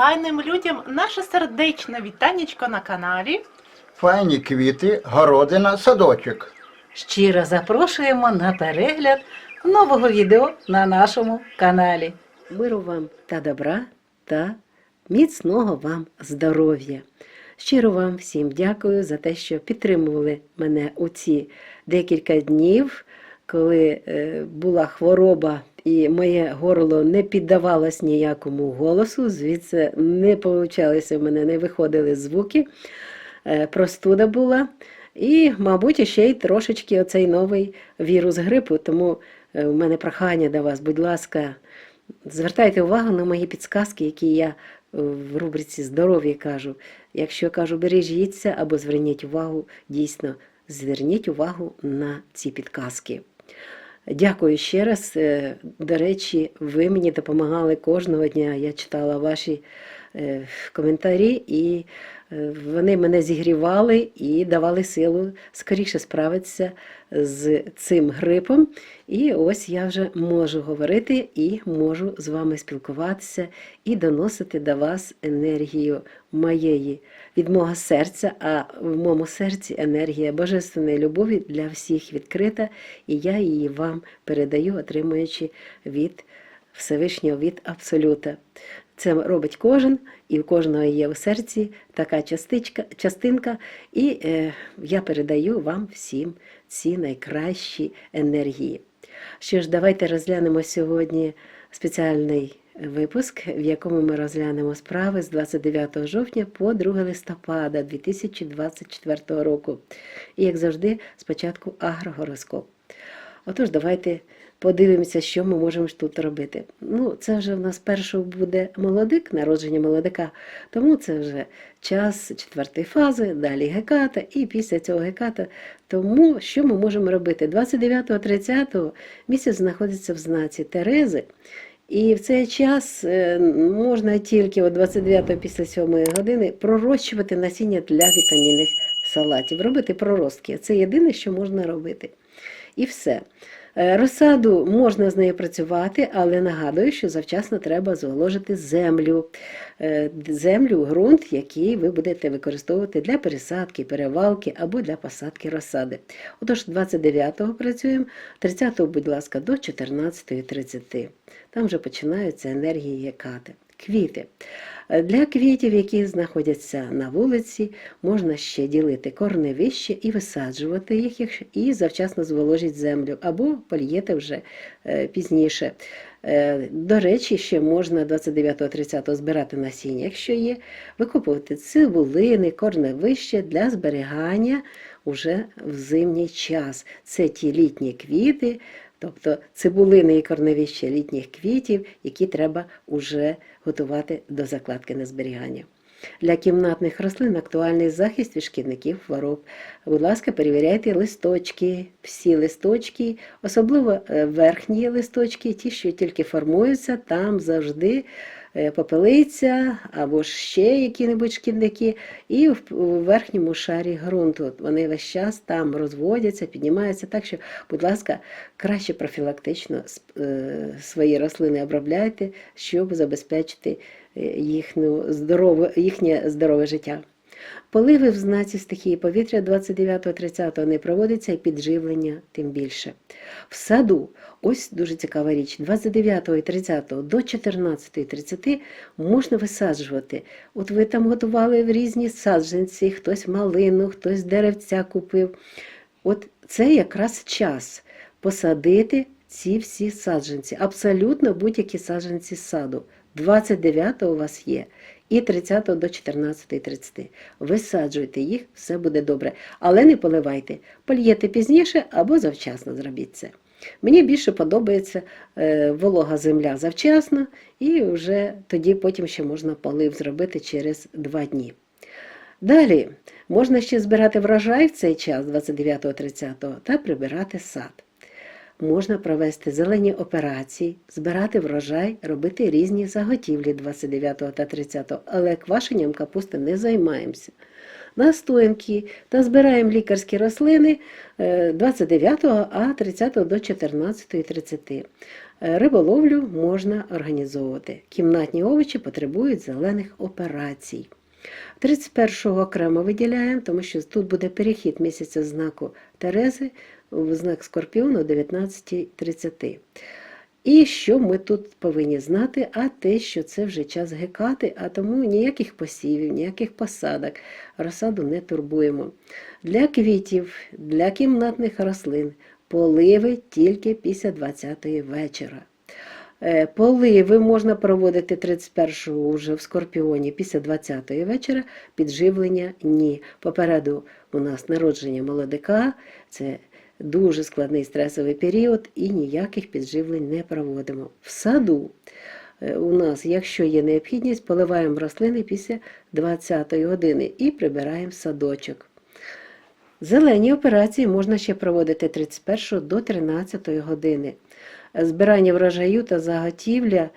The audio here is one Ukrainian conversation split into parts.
файним людям наше сердечне вітанечко на каналі. Файні квіти, городина, садочок. Щиро запрошуємо на перегляд нового відео на нашому каналі. Миру вам та добра та міцного вам здоров'я. Щиро вам всім дякую за те, що підтримували мене у ці декілька днів, коли е, була хвороба і моє горло не піддавалось ніякому голосу, звідси не получалися в мене, не виходили звуки. Е, Простуда була. І, мабуть, ще й трошечки оцей новий вірус грипу. Тому е, в мене прохання до вас, будь ласка, звертайте увагу на мої підсказки, які я в рубриці здоров'я кажу. Якщо кажу, бережіться або зверніть увагу, дійсно, зверніть увагу на ці підказки. Дякую ще раз. Е, До речі, ви мені допомагали кожного дня. Я читала ваші е, коментарі, і вони мене зігрівали і давали силу скоріше справитися з цим грипом. І ось я вже можу говорити і можу з вами спілкуватися і доносити до вас енергію моєї від мого серця, а в моєму серці енергія божественної любові для всіх відкрита, і я її вам передаю, отримуючи від Всевишнього від Абсолюта. Це робить кожен, і у кожного є у серці така частичка, частинка, і е, я передаю вам всім ці найкращі енергії. Що ж, давайте розглянемо сьогодні спеціальний випуск, в якому ми розглянемо справи з 29 жовтня по 2 листопада 2024 року. І, як завжди, спочатку агрогороскоп. Отож, давайте подивимося, що ми можемо тут робити. Ну, це вже в нас першого буде молодик, народження молодика, тому це вже час четвертої фази, далі геката, і після цього геката. Тому що ми можемо робити? 29-30 місяць знаходиться в знаці Терези. І в цей час е, можна тільки о 29 після 7 години пророщувати насіння для вітамінних салатів, робити проростки. Це єдине, що можна робити. І все. Е, Розсаду можна з нею працювати, але нагадую, що завчасно треба зволожити землю, Е, землю, ґрунт, який ви будете використовувати для пересадки, перевалки або для посадки розсади. Отож, 29-го працюємо, 30-го, будь ласка, до 14.30. Там вже починаються енергії якати. Квіти. Е, Для квітів, які знаходяться на вулиці, можна ще ділити корневище і висаджувати їх, і завчасно зволожить землю, або польєте вже е, пізніше. Е, До речі, ще можна 29-30 збирати насіння, якщо є, викопувати цибулини, корневище для зберігання уже в зимній час. Це ті літні квіти, тобто цибулини і корневище літніх квітів, які треба уже готувати до закладки на зберігання. Для кімнатних рослин актуальний захист від шкідників хвороб. Будь ласка, перевіряйте листочки, всі листочки, особливо е, верхні листочки, ті, що тільки формуються, там завжди попелиця або ж ще які-небудь шкідники, і в верхньому шарі ґрунту. Вони весь час там розводяться, піднімаються. Так що, будь ласка, краще профілактично е, свої рослини обробляйте, щоб забезпечити е, їхню здорову, їхнє здорове життя. Поливи в знаці стихії повітря 29-30 не проводиться і підживлення тим більше. В саду, ось дуже цікава річ, 29 і 30 до 14-30 можна висаджувати. От ви там готували в різні саджанці, хтось малину, хтось деревця купив. От це якраз час посадити ці всі саджанці, абсолютно будь-які саджанці з саду. 29 у вас є і 30 до 14.30. Висаджуйте їх, все буде добре. Але не поливайте. Польєте пізніше або завчасно зробіть це. Мені більше подобається е, волога земля завчасно, і вже тоді потім ще можна полив зробити через 2 дні. Далі можна ще збирати врожай в цей час, 29-30, та прибирати сад. Можна провести зелені операції, збирати врожай, робити різні заготівлі 29 та 30, але квашенням капусти не займаємося. Настоянки та збираємо лікарські рослини е, 29, а 30 до 14.30. Е, Риболовлю можна організовувати. Кімнатні овочі потребують зелених операцій. 31-го окремо виділяємо, тому що тут буде перехід місяця знаку Терези в знак Скорпіону о 19.30. І що ми тут повинні знати? А те, що це вже час гекати, а тому ніяких посівів, ніяких посадок, розсаду не турбуємо. Для квітів, для кімнатних рослин поливи тільки після 20-ї вечора. Е, Поливи можна проводити 31-го вже в Скорпіоні після 20-ї вечора, підживлення ні. Попереду у нас народження молодика, це дуже складний стресовий період і ніяких підживлень не проводимо. В саду е, у нас, якщо є необхідність, поливаємо рослини після 20-ї години і прибираємо садочок. Зелені операції можна ще проводити 31 до 13 години. Збирання врожаю та заготівля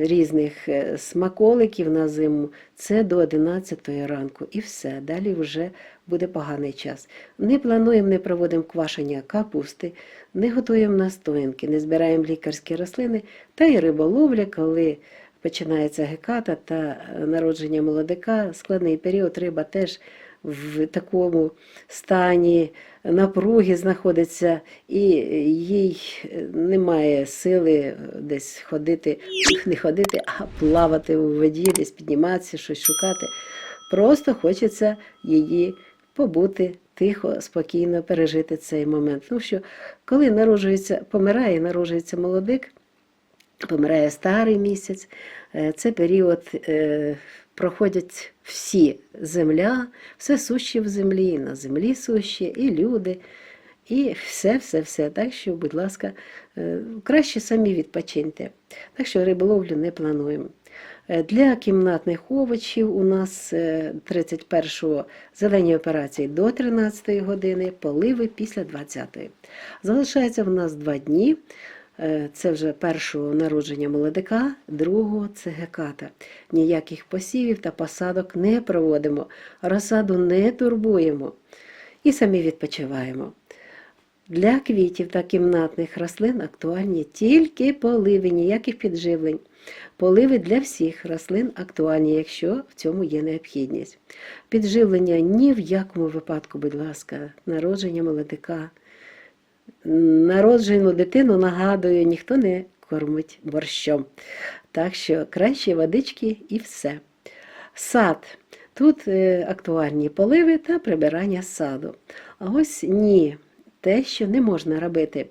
різних е, смаколиків на зиму це до 11 ранку. І все. Далі вже буде поганий час. Не плануємо, не проводимо квашення капусти, не готуємо настоянки, не збираємо лікарські рослини та й риболовля, коли починається геката та е, народження молодика, складний період риба теж в такому стані напруги знаходиться, і їй немає сили десь ходити, не ходити, а плавати у воді, десь підніматися, щось шукати. Просто хочеться її побути тихо, спокійно пережити цей момент. Тому що коли народжується, помирає, народжується молодик, помирає старий місяць, е, це період е, проходять всі земля, все сущі в землі, на землі сущі, і люди, і все, все, все. Так що, будь ласка, е, краще самі відпочиньте. Так що риболовлю не плануємо. Е, Для кімнатних овочів у нас е, 31-го зелені операції до 13 години, поливи після 20-ї. Залишається в нас два дні. Е, Це вже першого народження молодика, другого це геката. Ніяких посівів та посадок не проводимо, розсаду не турбуємо і самі відпочиваємо. Для квітів та кімнатних рослин актуальні тільки поливи, ніяких підживлень. Поливи для всіх рослин актуальні, якщо в цьому є необхідність. Підживлення ні в якому випадку, будь ласка, народження молодика. Народжену дитину, нагадую, ніхто не кормить борщом. Так що краще водички і все. Сад. Тут е, актуальні поливи та прибирання саду. А ось ні, те, що не можна робити.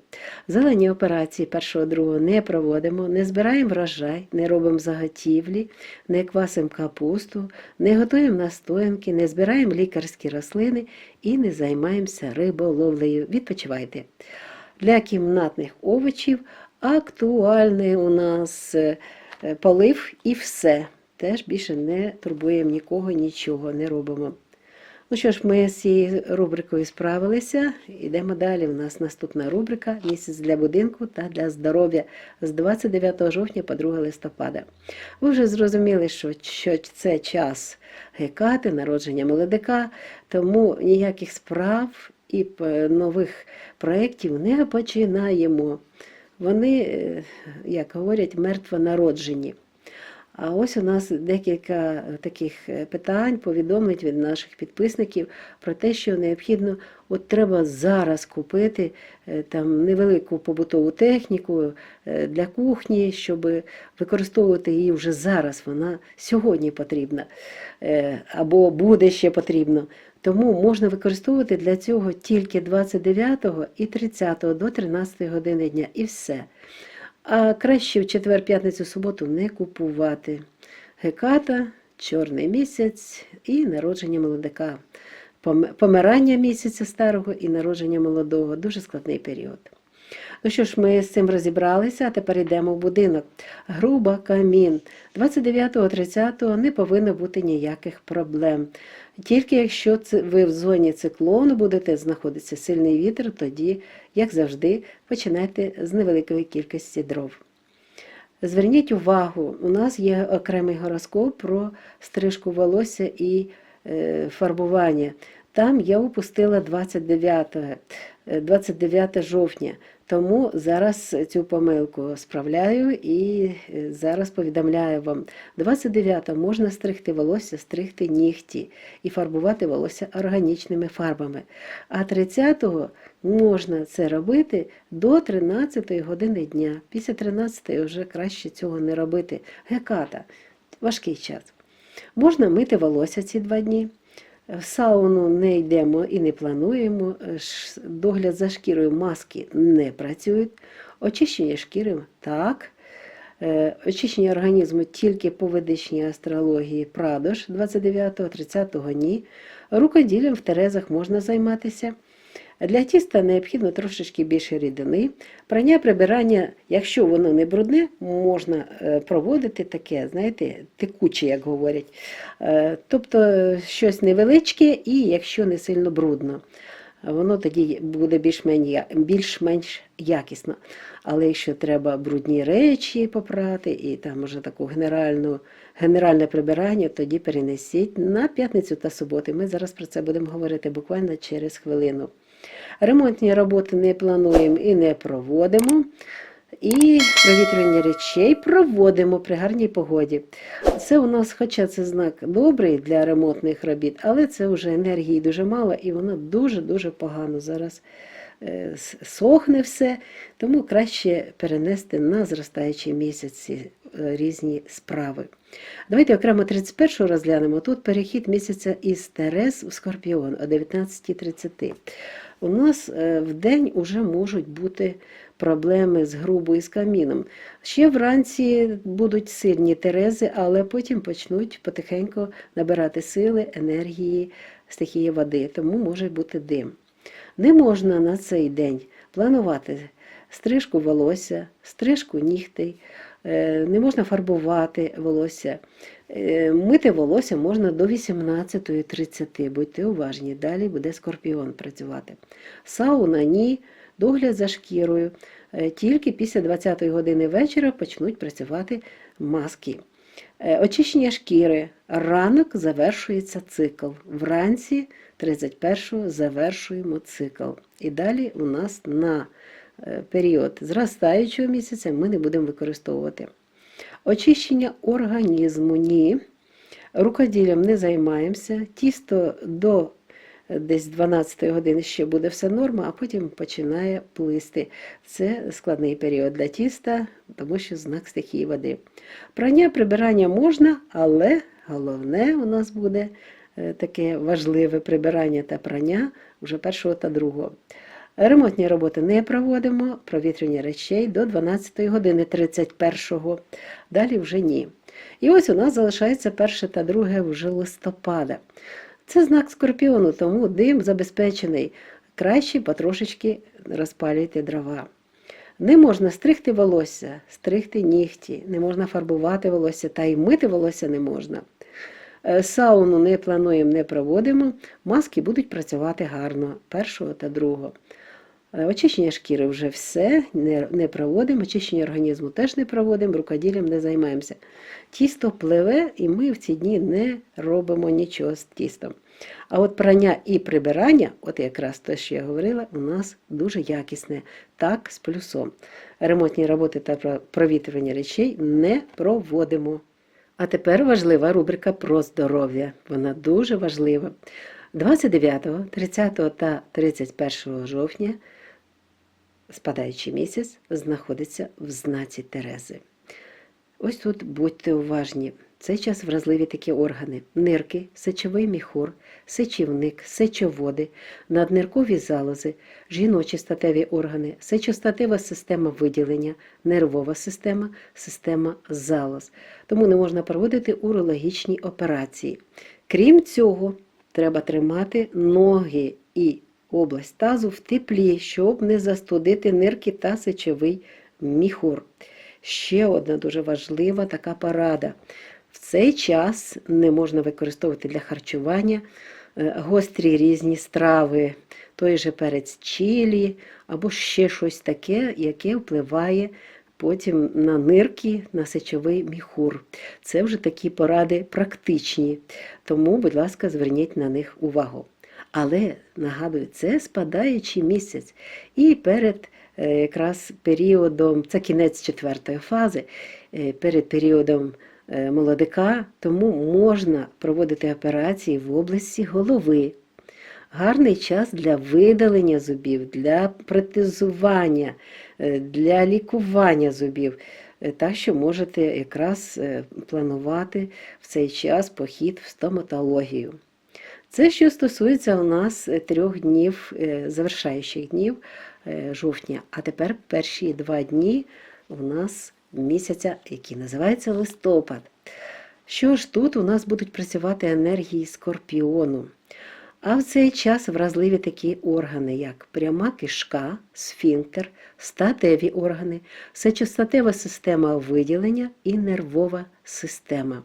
Зелені операції першого другого не проводимо, не збираємо врожай, не робимо заготівлі, не квасимо капусту, не готуємо настоянки, не збираємо лікарські рослини і не займаємося риболовлею. Відпочивайте. Для кімнатних овочів актуальний у нас е, полив і все. Теж більше не турбуємо нікого, нічого не робимо. Ну що ж, ми з цією рубрикою справилися. Йдемо далі. У нас наступна рубрика Місяць для будинку та для здоров'я з 29 жовтня по 2 листопада. Ви вже зрозуміли, що, що це час гекати, народження молодика, тому ніяких справ і нових проєктів не починаємо. Вони, е, як говорять, мертвонароджені. А ось у нас декілька таких е, питань, повідомлень від наших підписників про те, що необхідно, от треба зараз купити е, там невелику побутову техніку е, для кухні, щоб використовувати її вже зараз. Вона сьогодні потрібна е, або буде ще потрібно. Тому можна використовувати для цього тільки 29 і 30 до 13 години дня і все. А краще в четвер, п'ятницю, суботу не купувати. Геката, чорний місяць і народження молодика. Пом- Помирання місяця старого і народження молодого. Дуже складний період. Ну що ж, ми з цим розібралися, а тепер йдемо в будинок. Груба камін. 29-30 не повинно бути ніяких проблем. Тільки якщо ви в зоні циклону будете знаходитися сильний вітер, тоді, як завжди, починайте з невеликої кількості дров. Зверніть увагу, у нас є окремий гороскоп про стрижку волосся і е, фарбування. Там я упустила 29 е, 29 жовтня. Тому зараз цю помилку справляю і е, зараз повідомляю вам. 29 можна стригти волосся, стригти нігті і фарбувати волосся органічними фарбами. А 30-го можна це робити до 13-ї години дня. Після 13-ї вже краще цього не робити. Геката важкий час. Можна мити волосся ці два дні. В сауну не йдемо і не плануємо. Догляд за шкірою маски не працюють. Очищення шкіри так. Е, Очищення організму тільки по ведичній астрології Прадош 29-30 ні. Рукоділлям в терезах можна займатися. Для тіста необхідно трошечки більше рідини. Прання прибирання, якщо воно не брудне, можна е, проводити таке, знаєте, текуче, як говорять. Е, Тобто щось невеличке і якщо не сильно брудно. Воно тоді буде більш-менш якісно. Але якщо треба брудні речі попрати і там уже таку генеральну, генеральне прибирання, тоді перенесіть на п'ятницю та суботу. Ми зараз про це будемо говорити буквально через хвилину. Ремонтні роботи не плануємо і не проводимо. І провітрювання речей проводимо при гарній погоді. Це у нас, хоча це знак добрий для ремонтних робіт, але це вже енергії дуже мало і воно дуже-дуже погано зараз е, сохне все, тому краще перенести на зростаючі місяці е, різні справи. Давайте окремо 31-го розглянемо. Тут перехід місяця із Терез в Скорпіон о 19.30. У нас е, в день вже можуть бути проблеми з грубою і з каміном. Ще вранці будуть сильні терези, але потім почнуть потихеньку набирати сили, енергії, стихії води, тому може бути дим. Не можна на цей день планувати стрижку волосся, стрижку нігтей, не можна фарбувати волосся. Е, Мити волосся можна до 18.30. Будьте уважні, далі буде скорпіон працювати. Сауна ні, догляд за шкірою. Е, Тільки після 20-ї години вечора почнуть працювати маски. Е, Очищення шкіри. Ранок завершується цикл. Вранці 31-го завершуємо цикл. І далі у нас на е, період зростаючого місяця ми не будемо використовувати. Очищення організму ні. Рукоділлям не займаємося. Тісто до е, десь 12 години ще буде все норма, а потім починає плисти. Це складний період для тіста, тому що знак стихії води. Прання, прибирання можна, але головне у нас буде е, таке важливе прибирання та прання вже першого та другого. Ремонтні роботи не проводимо, провітрювання речей до 12 години 31-го. Далі вже ні. І ось у нас залишається перше та друге вже листопада. Це знак скорпіону, тому дим забезпечений. Краще потрошечки розпалюйте дрова. Не можна стригти волосся, стригти нігті, не можна фарбувати волосся, та й мити волосся не можна. Е, Сауну не плануємо, не проводимо. Маски будуть працювати гарно першого та другого. Е, Очищення шкіри вже все, не, не проводимо, очищення організму теж не проводимо, рукоділлям не займаємося. Тісто пливе, і ми в ці дні не робимо нічого з тістом. А от прання і прибирання, от якраз те, що я говорила, у нас дуже якісне, так, з плюсом. Ремонтні роботи та про- провітрювання речей не проводимо. А тепер важлива рубрика про здоров'я. Вона дуже важлива. 29, 30 та 31 жовтня спадаючий місяць знаходиться в знаці Терези. Ось тут будьте уважні. Цей час вразливі такі органи: нирки, сечовий міхур, сечівник, сечоводи, надниркові залози, жіночі статеві органи, сечостатева система виділення, нервова система, система залоз. Тому не можна проводити урологічні операції. Крім цього, треба тримати ноги і область тазу в теплі, щоб не застудити нирки та сечовий міхур. Ще одна дуже важлива така порада. В цей час не можна використовувати для харчування е, гострі різні страви, той же перець чилі або ще щось таке, яке впливає потім на нирки, на сечовий міхур. Це вже такі поради практичні, тому, будь ласка, зверніть на них увагу. Але нагадую, це спадаючий місяць. І перед е, якраз періодом, це кінець четвертої фази, е, перед періодом е, молодика, тому можна проводити операції в області голови. Гарний час для видалення зубів, для протезування, для лікування зубів. Так що можете якраз планувати в цей час похід в стоматологію. Це що стосується у нас е, трьох днів, е, завершаючих днів е, жовтня. А тепер перші два дні у нас місяця, який називається листопад. Що ж тут у нас будуть працювати енергії скорпіону? А в цей час вразливі такі органи, як пряма кишка, сфінктер, статеві органи, сечостатева система виділення і нервова система.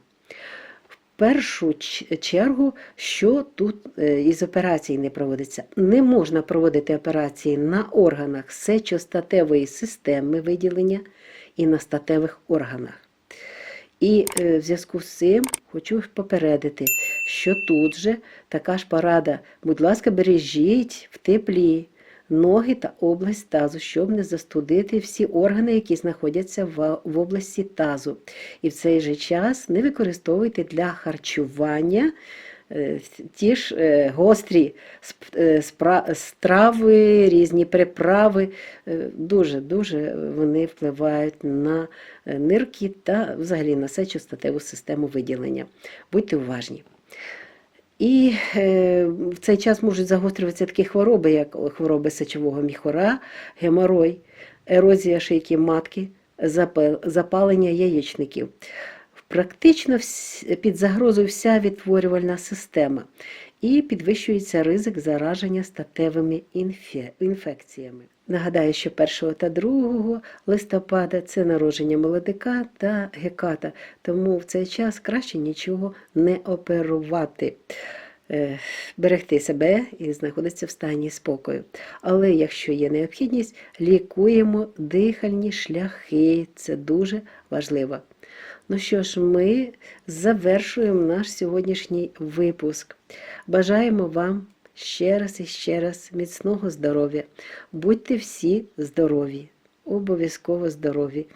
Першу чергу, що тут е, із операцій не проводиться? Не можна проводити операції на органах сечостатевої системи виділення і на статевих органах. І е, в зв'язку з цим хочу попередити, що тут же така ж порада, будь ласка, бережіть в теплі ноги та область тазу, щоб не застудити всі органи, які знаходяться в, області тазу. І в цей же час не використовуйте для харчування е, ті ж е, гострі е, страви, різні приправи. Дуже-дуже вони впливають на нирки та взагалі на сечостатеву систему виділення. Будьте уважні. І е, в цей час можуть загострюватися такі хвороби, як хвороби сечового міхора, геморой, ерозія шийки матки, запалення яєчників. Практично під загрозою вся відтворювальна система і підвищується ризик зараження статевими інфекціями. Нагадаю, що 1 та 2 листопада це народження молодика та геката, тому в цей час краще нічого не оперувати. Е, Берегти себе і знаходитися в стані спокою. Але якщо є необхідність, лікуємо дихальні шляхи. Це дуже важливо. Ну що ж, ми завершуємо наш сьогоднішній випуск. Бажаємо вам ще раз і ще раз міцного здоров'я. Будьте всі здорові, обов'язково здорові,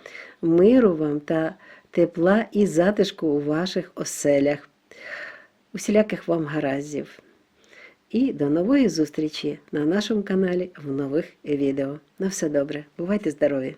миру вам та тепла і затишку у ваших оселях. Усіляких вам гараздів. І до нової зустрічі на нашому каналі в нових відео. На все добре. Бувайте здорові!